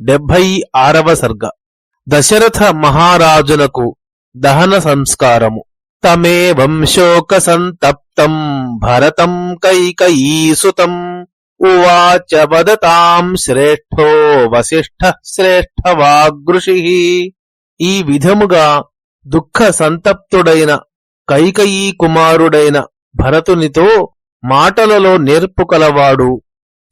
డెబ్భై ఆరవ సర్గ. దశరథ మహారాజునకు దహన సంస్కారము. తమేవం శోక సంతప్తం భరతం కైకయీసుతం. ఉవాచ వదతాం శ్రేష్ఠో వశిష్ఠ శ్రేష్ఠ వాగృషి ఈ విధముగా దుఃఖ సంతప్తుడైన కైకయీ కుమారుడైన భరతునితో మాటలలో నేర్పు కలవాడు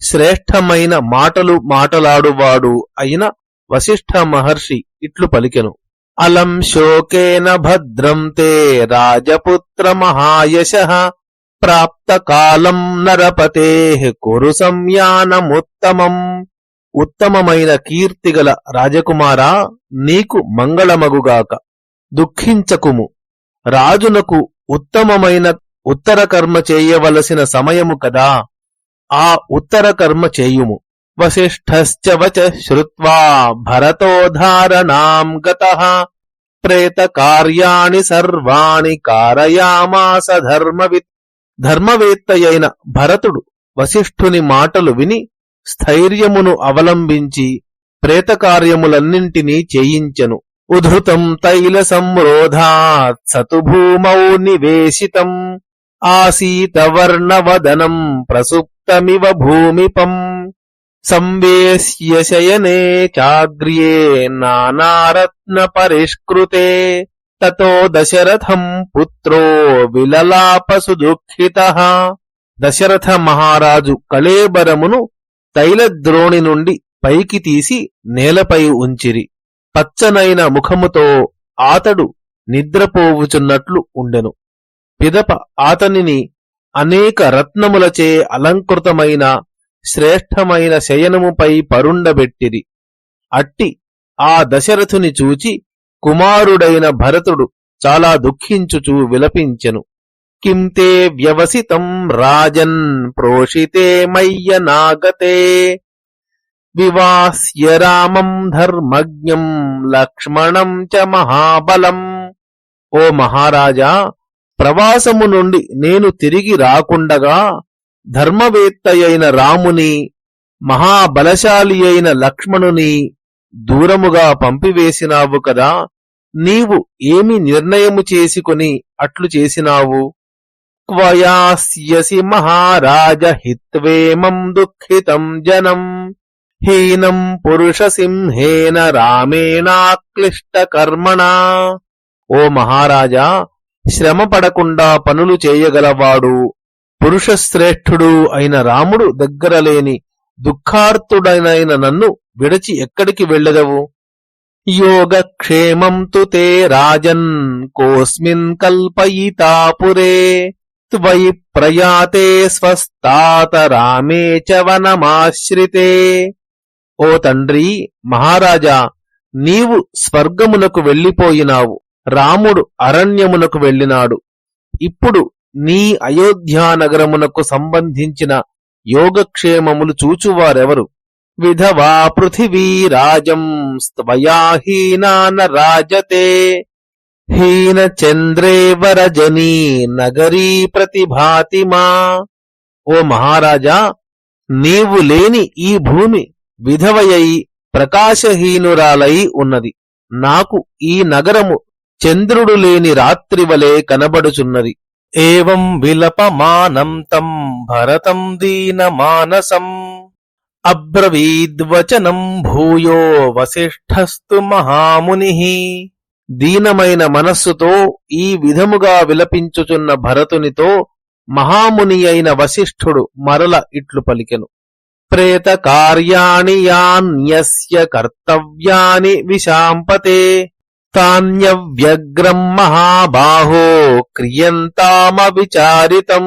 శ్రేష్టమైన మాటలు మాటలాడువాడు అయిన వశిష్ఠ మహర్షి ఇట్లు పలికెను. అలం శోకేన భద్రం తే రాజపుత్ర మహాయశ ప్రాప్త కాలం నరపతే కురు సంయానముత్తమం. ఉత్తమమైన కీర్తిగల రాజకుమారా నీకు మంగళమగుగాక. దుఃఖించకుము. రాజునకు ఉత్తమమైన ఉత్తర కర్మ చేయవలసిన సమయము కదా. ఆ ఉత్తర కర్మ చేయుము. వశిష్ఠశ్చ వచ శ్రుత్వా భరతోధారణాం గత. ప్రేత కార్యాణి సర్వాణి కారయామాస ధర్మవిత్ ధర్మవేత్తయైన భరతుడు వశిష్ఠుని మాటలు విని స్థైర్యమును అవలంబించి ప్రేతకార్యములన్నింటినీ చేయించెను. ఉధృతం తైల సంరోధాత్ సతు భూమౌ నివేశితం. ఆసీతవర్ణవదనం ప్రసుప్తమివ భూమిపం సంవేశ్య శయనే చాగ్ర్యే నానారత్న పరిష్కృతే తతో దశరథం పుత్రో విలలాపసు దుఃఖిత దశరథ మహారాజు కళేబరమును తైలద్రోణి నుండి పైకి తీసి నేలపై ఉంచిరి. పచ్చనైన ముఖముతో ఆతడు నిద్రపోవుచున్నట్లు ఉండెను. పిదప అతనిని అనేక రత్నములచే అలంకృతమైన శ్రేష్టమైన శయనముపై పరుండబెట్టిరి. అట్టి ఆ దశరథుని చూచి కుమారుడైన భరతుడు చాలా దుఃఖించుచూ విలపించెను. కిం తే వ్యవసితం రాజన్ ప్రోషితే మయ్య నాగతే. వివాస్య రామం ధర్మజ్ఞం లక్ష్మణం చ మహాబలం. ఓ మహారాజా ప్రవాసము నుండి నేను తిరిగి రాకుండగా ధర్మవేత్తయైన రాముని మహాబలశాలి అయిన లక్ష్మణుని దూరముగా పంపివేసినావు కదా నీవు ఏమి నిర్ణయము చేసుకుని అట్లు చేసినావు? క్వయాస్యసి మహారాజ హిత్వేమం దుఃఖితం జనం హీనం పురుష సింహేన రామేణాక్లిష్ట కర్మణ ఓ మహారాజా శ్రమ పడకుండా పనులు చేయగలవాడు పురుషశ్రేష్ఠుడు అయిన రాముడు దగ్గరలేని దుఃఖార్తుడనైన నన్ను విడచి ఎక్కడికి వెళ్ళదవు? యోగక్షేమం తు తే రాజన్ కోస్మిన్ కల్పయితాపురే త్వయి ప్రయాతే స్వస్తాత రామే చ వనమాశ్రితే. ఓ తండ్రి మహారాజా నీవు స్వర్గమునకు వెళ్ళిపోయినావు. రాముడు అరణ్యమునకు వెళ్ళినాడు. ఇప్పుడు నీ అయోధ్యానగరమునకు సంబంధించిన యోగక్షేమములు చూచువారెవరు? విధవా పృథివీ రాజం స్వయాహీనాన రాజతే. హీన నగరీ నగరీ ప్రతిభాతిమా. ఓ మహారాజా నీవు లేని ఈ భూమి విధవయై ప్రకాశహీనురాలై ఉన్నది. నాకు ఈ నగరము చంద్రుడు లేని రాత్రి వలె కనబడుచున్నది. ఏవం విలపమానం తం భరతం దీనమానసం. అబ్రవీద్వచనం భూయో వశిష్ఠస్తు మహాముని. దీనమైన మనస్సుతో ఈ విధముగా విలపించుచున్న భరతునితో మహాముని అయిన వశిష్ఠుడు మరల ఇట్లు పలికెను. ప్రేత కార్యాణి యాన్యస్య కర్తవ్యాని విశాంపతే. తాన్యవ్యగ్రం మహాబాహో క్రియంతామ విచారితం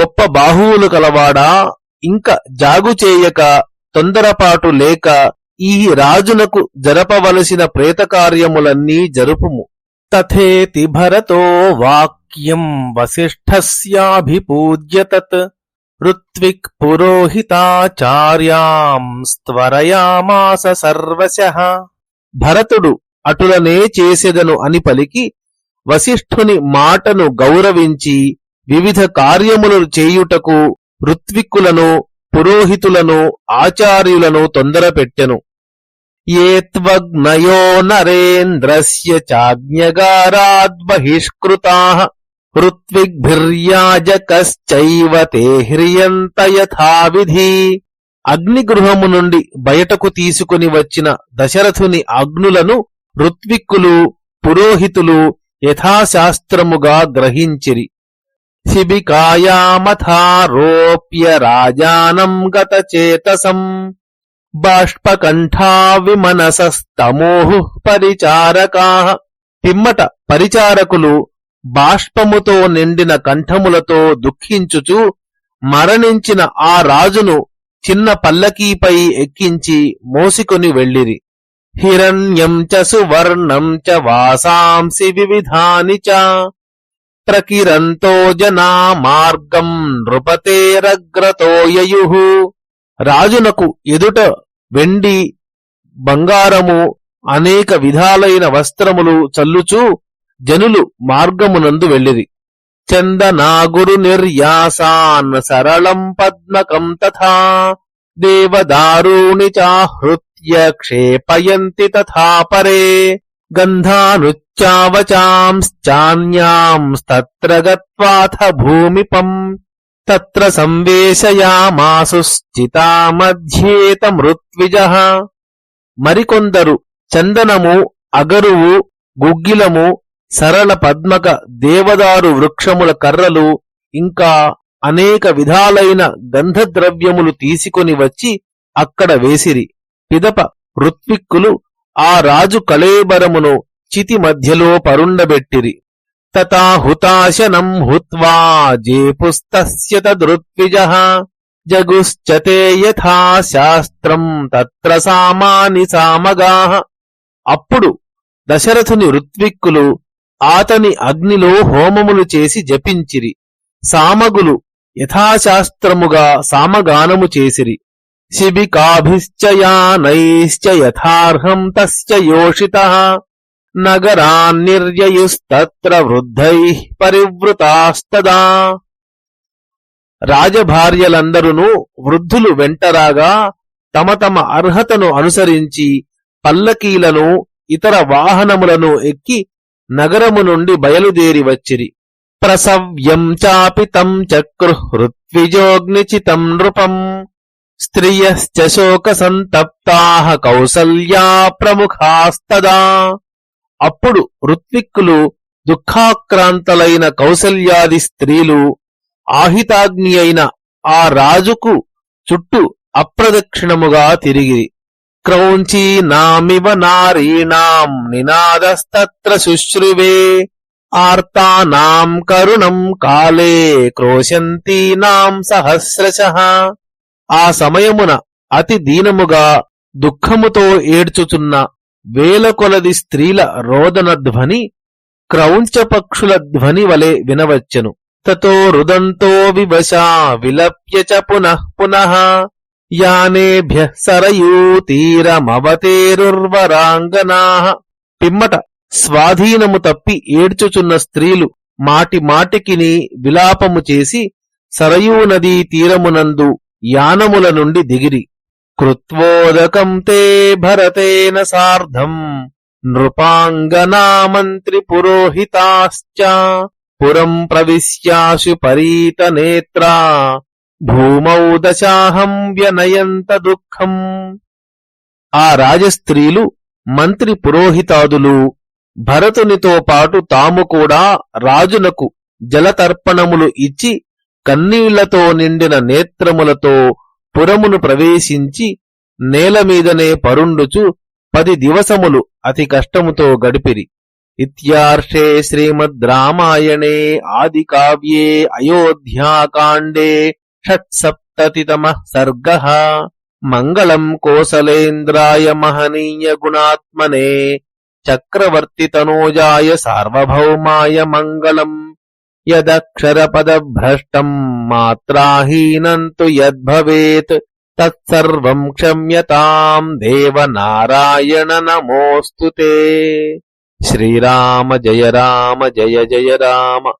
గొప్ప బాహువులు కలవాడా? ఇంక జాగు చేయక తొందరపాటు లేక ఈ రాజునకు జరపవలసిన ప్రేతకార్యములన్నీ జరుపుము. తథేతి భరతో వాక్యం వసిష్ఠస్యాభిపూజ్య తత్ ఋత్విక్ పురోహితాచార్యాం స్త్వరయామాస సర్వశః. భరతుడు అటులనే చేసెదను అని పలికి వశిష్ఠుని మాటను గౌరవించి వివిధ కార్యములు చేయుటకు ఋత్విక్కులను పురోహితులను ఆచార్యులను తొందరపెట్టెను. ఏ త్వగ్నయో నరేంద్రస్య చాజ్ఞగారాద్బహిష్కృతా ఋత్విగ్భిర్యాజకశ్చైవ తే హ్రియంత యథావిధి. అగ్నిగృహము నుండి బయటకు తీసుకుని వచ్చిన దశరథుని అగ్నులను ఋత్విక్కులు పురోహితులు యథాశాస్త్రముగా గ్రహించిరి. శిబికాయామథారోప్య రాజానం గతచేతసం. బాష్పకంఠావిమనసస్తమోహు పరిచారకా. పిమ్మట పరిచారకులు బాష్పముతో నిండిన కంఠములతో దుఃఖించుచు మరణించిన ఆ రాజును చిన్న పల్లకీపై ఎక్కించి మోసికొని వెళ్ళిరి. హిరణ్యం చువర్ణం చ వాసాంసి వివిధాని చ ప్రకిరంతో జనా మార్గం నృపతేరగ్రతో యయుః రాజునకు ఎదుట వెండి బంగారము అనేక విధాలైన వస్త్రములు చల్లుచూ జనులు మార్గమునందు వెళ్ళిరి. చందనాగురు నిర్యాసాన్ సరళం పద్మకం తథా దేవదారూణి చాహృత్ క్షేపయంతి తథా పరే గంధానుచ్చావచాంశ్చాన్యాంస్తత్ర గత్వాథ భూమిపం తత్ర సంవేశయామాసుశ్చితామధ్యేత మృత్విజ మరికొందరు చందనము అగరువు గుగ్గిలము సరళ పద్మక దేవదారు వృక్షముల కర్రలు ఇంకా అనేక విధాలైన గంధద్రవ్యములు తీసుకొని వచ్చి అక్కడ వేసిరి. పిదప ఋత్విక్కులు ఆ రాజు కళేబరమును చితి మధ్యలో పరుండబెట్టిరి. తథా హుతాశనం హుత్వా జేపుస్తస్య తదృత్విజ జగుశ్చ యథా శాస్త్రం తత్ర సామాని సామగా. అప్పుడు దశరథుని ఋత్విక్కులు ఆతని అగ్నిలో హోమములు చేసి జపించిరి. సామగులు యథాశాస్త్రముగా సామగానము చేసిరి. శిబికాభిశ్చయానైశ్చ యథార్హం తస్య యోషితః నగరాన్నిర్యయుస్తత్ర వృద్ధై పరివృతాస్తదా రాజభార్యలందరును వృద్ధులు వెంటరాగా తమ తమ అర్హతను అనుసరించి పల్లకీలను ఇతర వాహనములను ఎక్కి నగరము నుండి బయలుదేరి వచ్చిరి. ప్రసవ్యం చాపి తం హృత్విజోగ్నిచితం నృపం. స్త్రియశ్చ శోక కౌసల్యా ప్రముఖాస్తదా. అప్పుడు ఋత్విక్కులు దుఃఖాక్రాంతలైన కౌసల్యాది స్త్రీలు ఆహితాగ్ని అయిన ఆ రాజుకు చుట్టూ అప్రదక్షిణముగా తిరిగి క్రౌంచీ నామివ నారీణాం నినాదస్తత్ర శుశ్రువే ఆర్తానాం కరుణం కాలే క్రోశంతీనాం సహస్రశః. ఆ సమయమున అతి దీనముగా దుఃఖముతో ఏడ్చుచున్న వేల కొలది స్త్రీల రోదన ధ్వని క్రౌంచపక్షుల ధ్వని వలె వినవచ్చెను. తతో రుదంతో వివశా విలప్య చ పునః పునః యానేభ్య సరయూతీరమవతేరుర్వరాంగనా. పిమ్మట స్వాధీనము తప్పి ఏడ్చుచున్న స్త్రీలు మాటి మాటికిని విలాపము చేసి సరయూ నదీ తీరమునందు యానముల నుండి దిగిరి. కృత్వోదకం తే భరతేన సార్ధం. నృపాంగనా మంత్రి పురోహితాశ్చ. పురం ప్రవిశ్యాశు పరీత నేత్రా. భూమౌ దశాహం వ్యనయంత దుఃఖం. ఆ రాజస్త్రీలు మంత్రి పురోహితాదులు భరతునితో పాటు తాము కూడా రాజునకు జలతర్పణములు ఇచ్చి కన్నీళ్ళతో నిండిన నేత్రములతో పురమును ప్రవేశించి నేలమీదనే పరుండుచు పది దివసములు అతి కష్టముతో గడిపిరి. ఇత్యార్షే శ్రీమద్ రామాయణే ఆది కావ్యే అయోధ్యాకాండే షట్సప్తతితమ సర్గ. మంగళం కోసలేంద్రాయ మహనీయ గుణాత్మనే. చక్రవర్తి తనూజాయ సార్వభౌమాయ మంగళం. यदक्षरपदभ्रष्टम् मात्राहीनम् तु यद्भवेत् तत्सर्वम् क्षम्यताम् देवनारायण नमोऽस्तु ते श्रीराम जय राम जय जय राम